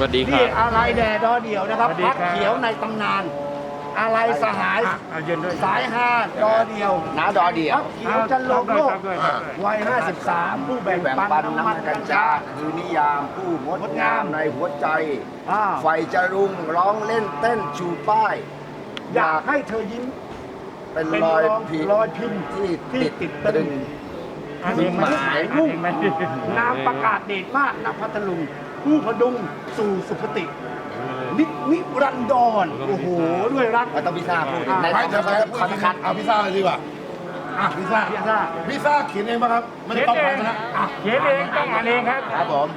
วัสดีคที่รับอะไรแด่ดอเดี่ยวนะครับสวัสดีพักครับ เขียวในตำนาน อะไรสหายเอายืนด้วยสายฮาดอเดียวน้าดอเดียวพักเขียวจะลงโลกครับด้วยครับด้วยวัย 53 ผู้แบ่งแบ่งปันปันน้ำน้ำมัมันนกักัญญชา ชาคือนิยามผู้งดงดงางามมในหัวใจ อ่า ไฟจะรุ่งร้องเล่นเต้นชูป้ายอยากให้เธอยิ้มเป็นเป็นรอยรอยพิมพ์รอยพิมพ์ที่ที่ติดติดตรึง อ่านเองไหมหมายอ่านเองไหมนามประกาศเดชมากนพัทลุงผู้พดุงสู่สุคตินินิรันดรโอ้โหด้วยรักมันต้องพิซซ่าพูดอ่าในไม่เดี๋ยวคัเขานจะพูดคันเอาพิซซ่าเลยดีกว่าอะพิซซ่าพิซซ่าพิซซ่าเขียนเองป่ะครับไม่ได้เขียนต้องเอใครงนะอะเขียนเองต้องอ่านเองครับครับผม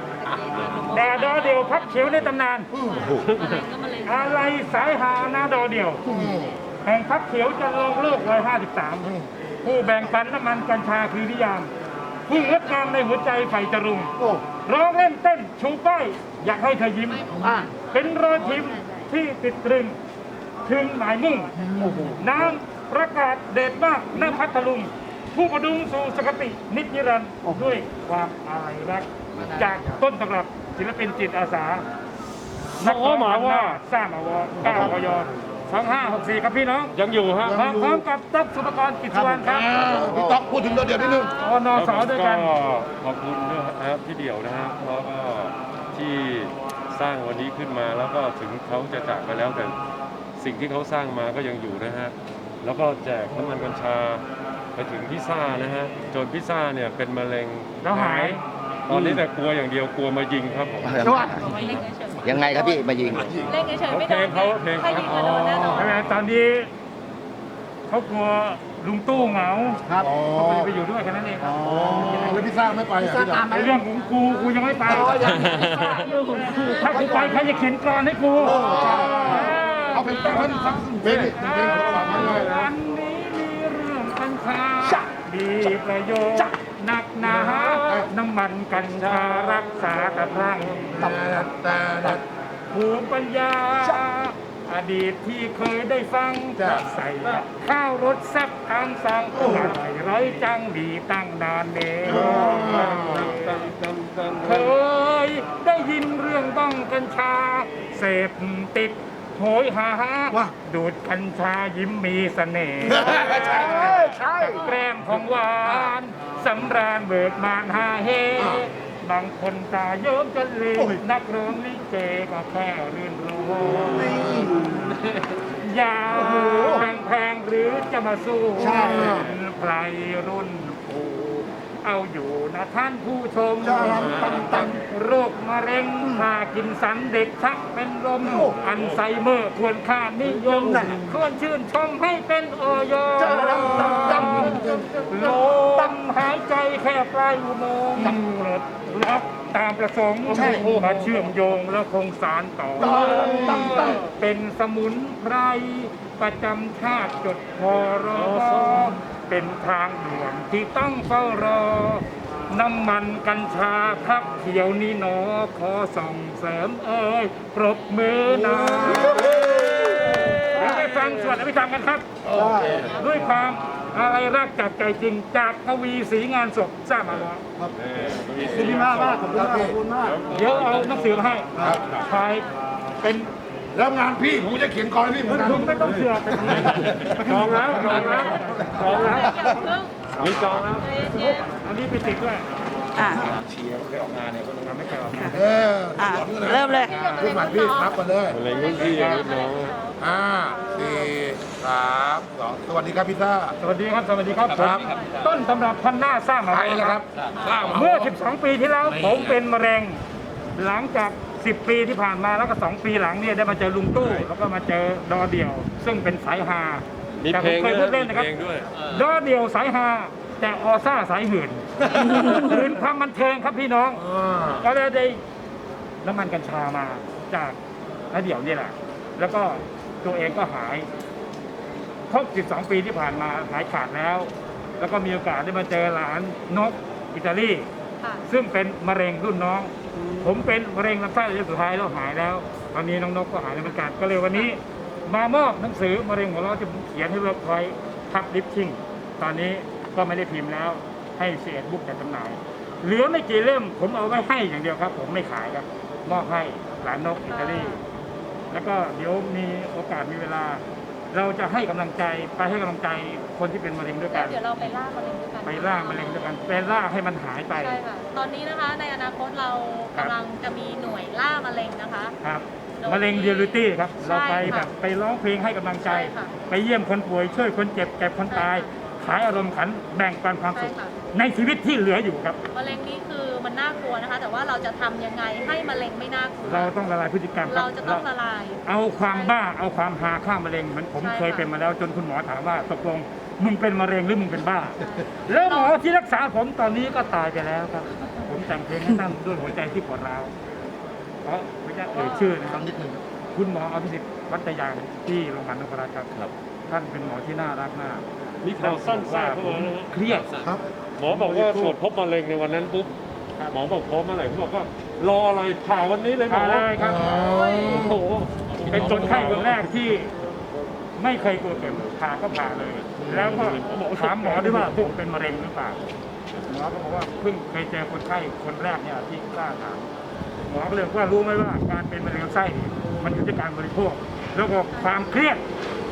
แด่ดอเดียวพักเขียวในตำนานอะไรสายหาหน้าดอเดียวแห่งพักเขียวจะลงโลกร้อยห้าสิบสาม ผู้แบ่งปันน้ำมันกัญชาคือนิยาม ผู้งดงามในหัวใจไฟจรุง โอ้ร้องเล่นเต้นชูป้ายอยากให้เธอยิ้ม อะเป็นรอยพิมพ์ที่ติดตรึงถึงหมายมุ่งน้ำประกาศเดชมากณพัทลุง ผู้ประดุงสู่สกตินิจนิรันดร์ด้วยความอาลัยรัก จากต้นตำรับศิลปินจิตอาสา นักร้องหมาว่าสร้างอวก้าวอย สองห้าหกสี่ครับพี่น้อง ยังอยู่ฮะพร้อมกับตั๊บสุภกรกิจสุวรรณครับอ่าพี่ต๊อกพูดถึงตัวเดียวนิดนึงอนสด้วยกันก็ขอบคุณด้วยนะครับพี่เดี่ยวนะฮะแล้วก็ที่สร้างวันนี้ขึ้นมาแล้วก็ถึงเขาจะจากไปแล้วแต่สิ่งที่เขาสร้างมาก็ยังอยู่นะฮะแล้วก็แจกน้ำมันกัญชาไปถึงพิซซ่านะฮะจนพิซซ่าเนี่ยเป็นมะเร็งแล้วหาย ตอนนี้แต่กลัวอย่างเดียวกลัวมายิงครับผมสวัสดี ยังไงครับพี่มายิง เล่นเฉยๆไม่เพโดลนงเขาเพลงใครเขายิงมาโดนแน่นอนใช่ไหมตอนนี้เขากลัวลุงตู้เหงาครับอ๋อเขาไม่ได้ไปอยู่ด้วยแค่นั้นเองครับอ๋อแล้วพิซซ่าไม่ไปพิซอะซ่าพี่ต๊อตากมไอ้เรื่องของกูกูยังไม่ไปอ๋อยังมีพิซซ่าอยู่ถ้ากูไปใครจะเขียนกรอนให้กูเอาเพลงตั้งท่านสักเพลงเพลงของเรามาด้วยวันนี้มีเรื่องกัญชามีประโยชน์หนักหนาน้ำ มันกัญชารักษากระพรังแต่แต่แต่ภูมิปัญญา อดีตที่เคยได้ฟังจ้ะใส่ข้าวรสแซ่บทางสั่งอร่อยไร้จังดีตั้งนานเนเคยได้ยินเรื่องบ้องกัญชา เสพติดโหยหาว่าดูดกัญชายิ้มมีเสน่ห์ใช่เออใช่แกล้มของหวาน สำราญเบิกบานฮาเฮ บางคนตาเยิ้มจนลืมนักร้องลิเกก็แค่รื่นรู้ยาแพงๆหรือจะมาสู้ใช่ ใครรุ่นปู่ เอาอยู่นะท่านผู้ชมจ้าตั้งตั้งโรคมะเร็งพากินสันเด็กชักเป็นลมอันไซเมอร์ควรค่านิยมควรชื่นชมให้เป็นโอยลมหายใจแค่ปลายอุโมงค์เปิดรับ ตามประสงค์มาเชื่อมโยงแล้วคงสารต่อเป็นสมุนไพรประจำชาติจดพอรอเป็นทางด่วนที่ต้องเฝ้ารอ น้ำมันกัญชาพักเขียวนี่หนอขอส่งเสริมเอ่ยปรบมือหนาเราไปฟังสวดอภิธรรมกันครับ ด้วยความ อะไรรักจากใจจริงจากกวีสีงานศพทราบมาแล้วขอบคุณมากมากขอบคุณมากขอบคุณมากเดี๋ยวเอาหนังสือมาให้ใครเป็นแล้วงานพี่ผมจะเขียนกรให้พี่เหมือนกันคุณไม่ต้องเสือกจองแล้วจองแล้วจองแล้วมีจองแล้วอันนี้ไปติดด้วยอะทำไม่เคยออกงานเอออะเริ่มเลยพูดใหม่พี่นับมาเลยมะเร็งรุ่นพี่รุ่นน้องห้าสี่ สามสองสวัสดีครับพิซซ่าสวัสดีครับ สวัสดีครับครับผมต้นตำรับพันหน้าสร้างมาใครนะครับสร้างมาเมื่อ 12 ปีที่แล้วผมเป็นมะเร็ง หลังจาก 10 ปีที่ผ่านมาแล้วก็ 2 ปีหลังเนี่ยได้มาเจอลุงตู้แล้วก็มาเจอดอเดี่ยว ซึ่งเป็นสายฮามีแต่เพผลมงเคยด้พูวยดเล่นนะครับมีเพลงด้วยดอเดี่ยวสายฮาแต่ออซ่าสายหื่นหื่นความบันเทิงครับพี่น้อง อ่าก็ได้ได้น้ำมันกัญชามาจากน้าเดี่ยวนี่แหละ แล้วก็ตัวเองก็หาย ครบ 12 ปีที่ผ่านมาหายขาดแล้ว แล้วก็มีโอกาสได้มาเจอหลานนกอิตาลี ค่ะซึ่งเป็นมะเร็งรุ่นน้อง ผมเป็นมะเร็งลำไส้ระยะสุดท้ายแล้วหายแล้ว ตอนนี้น้องนกก็หายแล้วเหมือนกันก็เลยวันนี้ มามอบหนังสือมะเร็งหัวเราะที่ผมเขียนให้เวิร์กพอยทับลิฟชิ่งตอนนี้ก็ไม่ได้พิมพ์แล้วให้เสียบุ๊กจัดจำหน่าย เหลือไม่กี่เล่มผมเอาไว้ให้อย่างเดียวครับ ผมไม่ขายครับมอบให้หลานนกอิตาลี แล้วก็เดี๋ยวมีโอกาสมีเวลา เราจะให้กำลังใจไปให้กำลังใจคนที่เป็นมะเร็งด้วยแล้กัวน เดี๋ยวเราไปล่ามะเร็งด้วยกันไปล่ามะเร็งด้วยกันไปล่าให้มันหายไป ใช่ค่ะ ตอนนี้นะคะในอนาคตเราครับ กำลังจะมีหน่วยล่ามะเร็งนะคะ ครับมะเร็งเรียลลิตี้ครับ ใช่เราไปค่ะแบบไปร้องเพลงให้กำลังใจ ใช่ค่ะไปเยี่ยมคนป่วยช่วยคนเจ็บเก็บคนตายขายอารมณ์ขันแบ่งปันความสุขใช่ค่ะ ในชีวิตที่เหลืออยู่ครับ มะเร็งนี่คือมั นน่ากลัวนะคะ แต่ว่าเราจะทำยังไงให้มะเร็งไม่น่ากลัว เราต้องละลายพฤติกรรมครัเราบจะต้องละลาย เอาความบ้าเอาความหาข้ามมะเร็งเหมือนผมใช่ค่ะเคยเป็นมาแล้วจนคุณหมอถามว่าตกลงมึงเป็นมะเร็งหรือมึงเป็นบ้า แล้วหมอที่รักษาผมตอนนี้ก็ตายไปแล้วครับ ผมแต่งเพลงให้ท่านด้วยหัวใจที่ปวดร้าวเพราะไม่ใช่เอ่ยชื่อนะครับนิดหนึ่งคุณหมออภิสิทธิ์วัตยางที่โรงพยาบาลนพรัตน์ครับครับ ท่านเป็นหมอที่น่ารักมากมีข่าวสั้นๆว่าเข้าผมมานะฮะเครียด ครับ หมอบอกว่าตรวจพบมะเร็งในวันนั้นปุ๊บครับ หมอบอกพร้อมเมื่อไหร่เขาบอกว่ารออะไรผ่าวันนี้เลยหมอผ่าเลยครับ โอ้โหเป็นคนไข้คนแรกที่ไม่เคยกลัวเข็มผ่าก็ผ่าเลย แล้วก็ถามหมอด้วยว่าผมเป็นมะเร็งหรือเปล่าหมอก็บอกว่าเพิ่งเคยเจอคนไข้คนแรกเนี่ยที่กล้าถามหมอก็เลยบอกว่ารู้ไหมว่าการเป็นมะเร็งลำไส้นี่มันอยู่ที่การบริโภค แล้วก็ความเครียด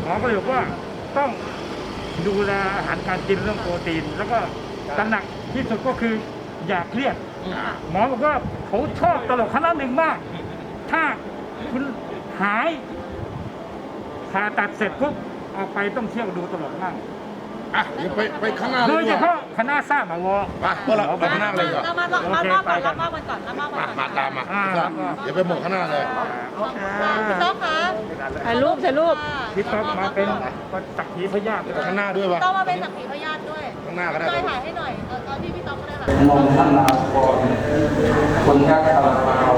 หมอก็เลยบอกว่าต้องดูแลอาหารการกินเรื่องโปรตีน แล้วก็ตระหนักที่สุดก็คืออย่าเครียด หมอบอกว่าเขาชอบตลกคณะหนึ่งมาก ถ้าคุณหายผ่าตัดเสร็จปุ๊บออกไปต้องเที่ยวดูตลกมั่ง อะเดี๋ยวไปไปข้างหน้าโดเลยยดีเฉกว่า พาะคณะสร้างมาวอ ไปพวกเราไปข้างหน้าเลยดีกว่าเรามาลองมาลอกก่อนรับมอบมันก่อนรับมอบมันมาก่อนมาตามมาอ่าครับเดี๋ยวไปหมกข้างหน้าเลย พี่ต๊อกคะถ่ายรูปถ่ายรูป พี่ต๊อกมาเป็นสักขีพยานข้างหน้าด้วยวะต้องมาเป็นสักขีพยานด้วยข้างหน้าก็ได้จอยถ่ายให้หน่อยเอาเอาที่พี่ต๊อกก็ได้ค่ะ นมท่านนาพรคุณยักษ์คาราบาว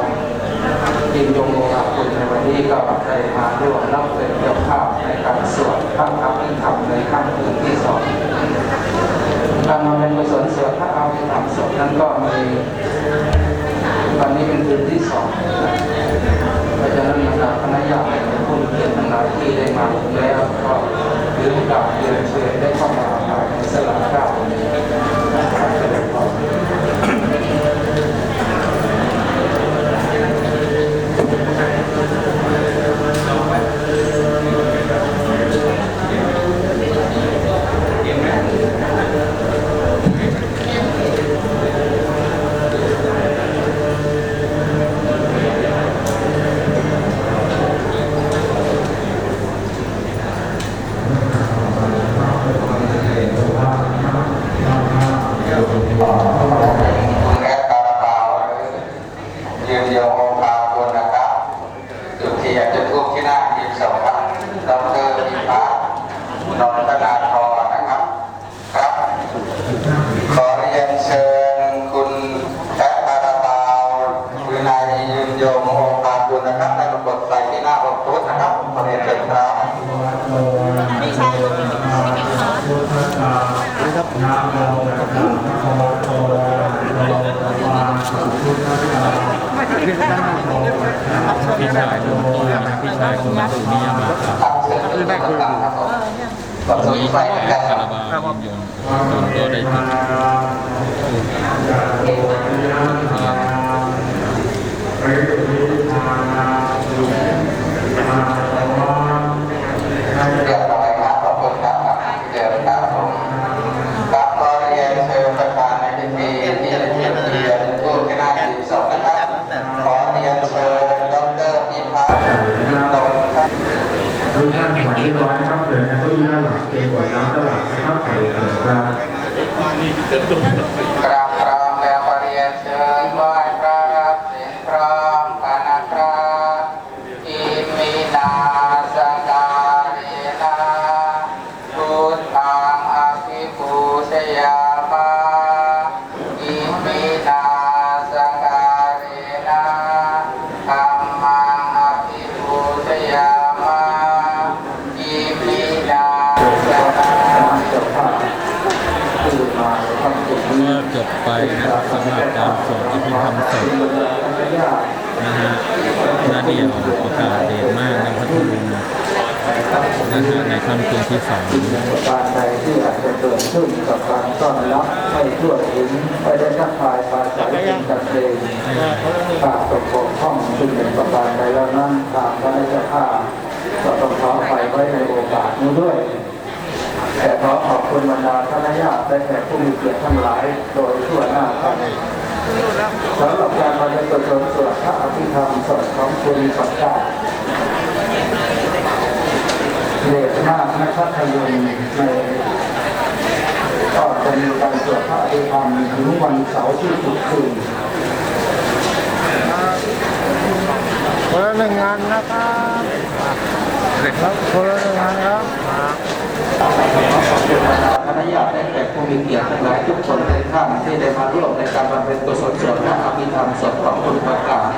กินยงโอภาคุณในวันนี้ก็ได้มาร่วมรั Yeah. พี่ชายพี่ชายคุณมาตุนิยมาครับคือแม่คือแบบนี้ไปกันคาราบาวยินยนต์ก็ได้จุดเって思っ。 จบไปนะสำหรับการสวดอภิธรรมศพนะฮะน่าเดียวประกาศเดชมากในพัทลุงครับผมนะฮะในค่ำคือนที่สองการใดที่อาจจะเกิดขึ้นกับการต้อนรับให้ทั่วถึงไม่ได้ทักทายปาศัยเป็นกันเองขาดตกบกพร่องสิ่งหนึ่งประการใดแล้วนั้นทางพระราชาก็ต้องขอไปไว้ในโอกาสนี้ด้วยแต่ขอขอบ คุณบรรดาท่านญาติและแขกผู้มีเกียรติทั้งหลายโดยทั่วหน้ากันสำหรับการมาในกุศลสวดพระอภิธรรมสวดของคุณสัจจาเดชมากนะครับทยุนในก็จะมีการสวดพระอภิธรรมถึงวันเสาร์ที่14คนละหนึ่งงานนะครับครับคนละหนึ่งงานครับ คณะญาติและแขกผู้มีเกียรติทั้งหลายทุกคนทุกท่านที่ได้มาร่วมในการบำเพ็ญกุศลสวดพระอภิธรรมสวดของคุณประกาศ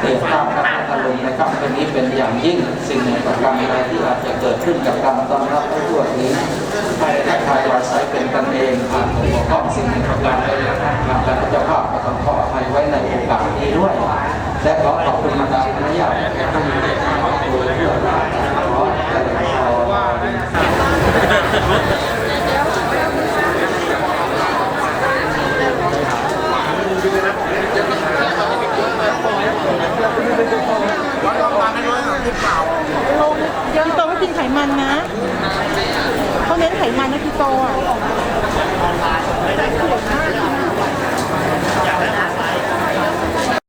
เกียรติข้ามพระอารมณ์ในค่ำคืนนี้เป็นอย่างยิ่งสิ่งหนึ่งประการใดที่อาจจะเกิดขึ้นกับการต้อนรับผู้ทั่วนี้ให้ทักทายอาศัยเป็นกันเองผ่านองค์ประกอบสิ่งหนึ่งประการใดทางการเจ้าภาพก็ต้องขออภัยไว้ในโอกาสนี้ด้วย และขอขอบคุณบรรดาคณะญาติและผู้มีเกียรติทั้งหลาย Ja.